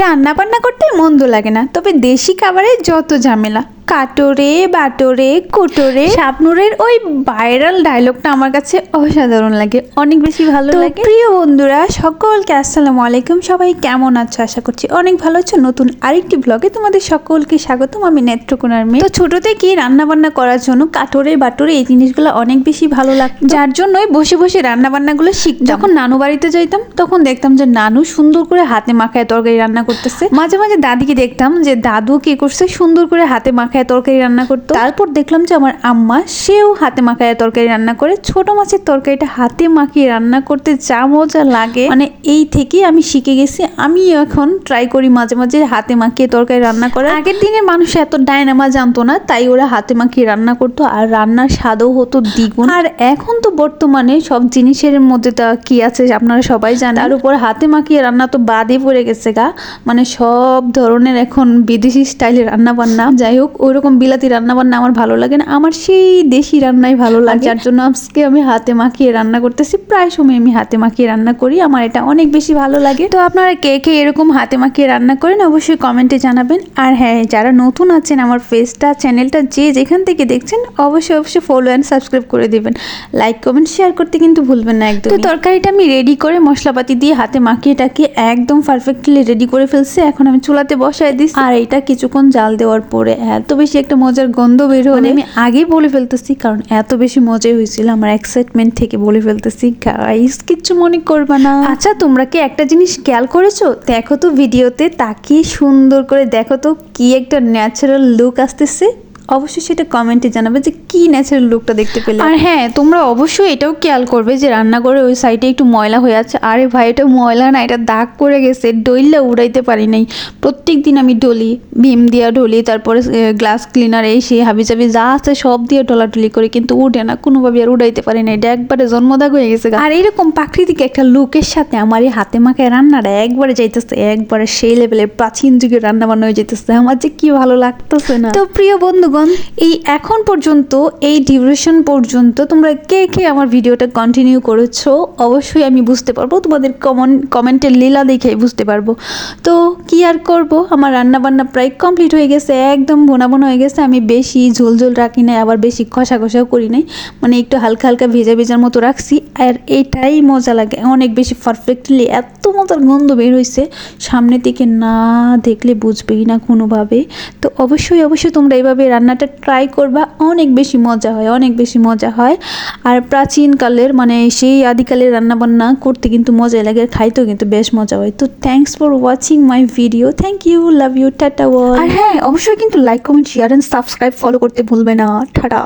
রান্না বান্না করতে মন্দ লাগে না তবে দেশি খাবারে যত ঝামেলা। কাটোরে বাটোরে কোটোরে। শাবনুরের ওই ভাইরাল ডায়লগটা আমার কাছে অসাধারণ লাগে অনেক বেশি ভালো লাগে। প্রিয় বন্ধুরা সকলকে আসসালামু আলাইকুম। সবাই কেমন আছো? আশা করছি অনেক ভালো আছো। নতুন আরেকটি ব্লগে তোমাদের সকলকে স্বাগতম। আমি নেত্রকোনার মেয়ে। তো ছোট থেকেই রান্নাবান্না করার জন্য কাটোরে বাটোরে এই জিনিসগুলো অনেক বেশি ভালো লাগতো। যার জন্যই বসে বসে রান্নাবান্নাগুলো শিখ যখন নানু বাড়িতে যাইতাম তখন দেখতাম যে নানু সুন্দর করে হাতে মাখায় তরকারি রান্না করতেছে। মাঝে মাঝে দাদিকে দেখতাম যে দাদু কি করছে? সুন্দর করে হাতে মাখায় তরকারি রান্না করতো। তারপর দেখলাম যে আমার আম্মা, সেও হাতে মাখায় তরকারি রান্না করে। ছোট মাছের তরকারিটা হাতে মাখিয়ে রান্না করতে যা মজা লাগে। মানে এই থেকেই আমি শিখে গেছি। আমি এখন ট্রাই করি মাঝে মাঝে হাতে মাখিয়ে তরকারি রান্না করে আগের দিনের মানুষ এত ডায়নামা জানতো না, তাই ওরা হাতে মাখিয়ে রান্না করতো আর রান্নার স্বাদও হতো দ্বিগুণ। আর এখন তো বর্তমানে সব জিনিসের মধ্যে তা কি আছে আপনারা সবাই জানেন। আর উপর হাতে মাখিয়ে রান্না তো বাদই পড়ে গেছে গা। মানে সব ধরনের এখন বিদেশি স্টাইলের রান্না বান্না যাই হোক ওইরকম বিলাতি রান্না বান্না আমার ভালো লাগে না। আমার সেই দেশি রান্নাই ভালো লাগে। যার জন্য আজকে আমি হাতে মাখিয়ে রান্না করতেছি। প্রায় সময় আমি হাতে মাখিয়ে রান্না করি। আমার এটা অনেক বেশি ভালো লাগে। তো আপনারা কে কে এরকম হাতে মাখিয়ে রান্না করেন অবশ্যই কমেন্টে জানাবেন। আর হ্যাঁ যারা নতুন আছেন আমার ফেসটা চ্যানেলটা যে যেখান থেকে দেখছেন অবশ্যই অবশ্যই ফলো অ্যান্ড সাবস্ক্রাইব করে দেবেন। লাইক কমেন্ট শেয়ার করতে কিন্তু ভুলবেন না একদম তো তরকারিটা আমি রেডি করে মশলাপাতি দিয়ে হাতে মাখিয়ে টাকিয়ে একদম পারফেক্টলি রেডি করে ফেলছি। এখন আমি চুলাতে বসাই দিচ্ছি। আর এটা কিছুক্ষণ জাল দেওয়ার পরে এত বেশি একটা মজার গন্ধ বের হলে আমি আগে বলে ফেলতেছি কারণ এত বেশি মজাই হয়েছিল। আমার এক্সাইটমেন্ট থেকে বলে ফেলতেছি গাইস কিচ্ছু মনে করবা না। আচ্ছা তোমরা কি একটা জিনিস খেয়াল করেছ? দেখো তো ভিডিওতে তাকিয়ে সুন্দর করে দেখো তো কি একটা ন্যাচারাল লুক আসতেছে। অবশ্যই সেটা কমেন্টে জানাবে যে কি ন্যাচারাল লুকটা দেখতে পেলে। আর হ্যাঁ তোমরা অবশ্যই এটাও খেয়াল করবে যে রান্নাঘরে ওই সাইডে একটু ময়লা হয়ে আছে। আরে ভাই এটা ময়লা না এটা দাগ করে গেছে ডইলা উড়াইতে পারি নাই। প্রত্যেক দিন আমি ডলি ভীম দিয়া ঢলি তারপরে গ্লাস ক্লিনার এই সেই হাবি জাবি যা আছে সব দিয়ে টলাটলি করে কিন্তু উঠে না কোনোভাবে আর উড়াইতে পারি না। এটা একবারে জন্মদাগ হয়ে গেছে আর এরকম প্রাকৃতিক একটা লুকের সাথে আমার এই হাতে মাখায় রান্নাটা একবারে যাইতেছে একবারে সেই লেভেলের প্রাচীন যুগের রান্না বান্না হয়ে যেতেছে আমার যে কি ভালো লাগতেছে না। তো প্রিয় বন্ধুগণ, এই এখন পর্যন্ত, এই ডিউরেশন পর্যন্ত তোমরা কে কে আমার ভিডিওটা কন্টিনিউ করেছ, অবশ্যই আমি বুঝতে পারব। তোমাদের কমন কমেন্টের লীলা দেখে বুঝতে পারব। তো কি আর করব? আমার রান্না বান্না প্রায় কমপ্লিট হয়ে গেছে, একদম বোনা বোনা হয়ে গেছে। আমি বেশি ঝোল ঝোল রাখি নাই, আবার বেশি কষা কষাও করি নাই। মানে একটু হালকা হালকা ভেজা ভেজার মতো রাখছি। আর এটাই মজা লাগে, অনেক বেশি পারফেক্টলি এত মজার গন্ধ বের হয়েছে সামনে থেকে না দেখলে বুঝবেই না কোনোভাবে। তো অবশ্যই অবশ্যই তোমরা এইভাবে রান্নাটা ট্রাই করবা, অনেক বেশি মজা হয়, অনেক বেশি মজা হয়। আর প্রাচীনকালের মানে সেই আদিকালের রান্নাবান্না করতে কিন্তু মজা লাগে খাইতেও কিন্তু বেশ মজা হয়। তো thanks for watching my video thank you love you tata ওয়াল আর হ্যাঁ অবশ্যই কিন্তু like comment share and subscribe follow করতে ভুলবে না টাটা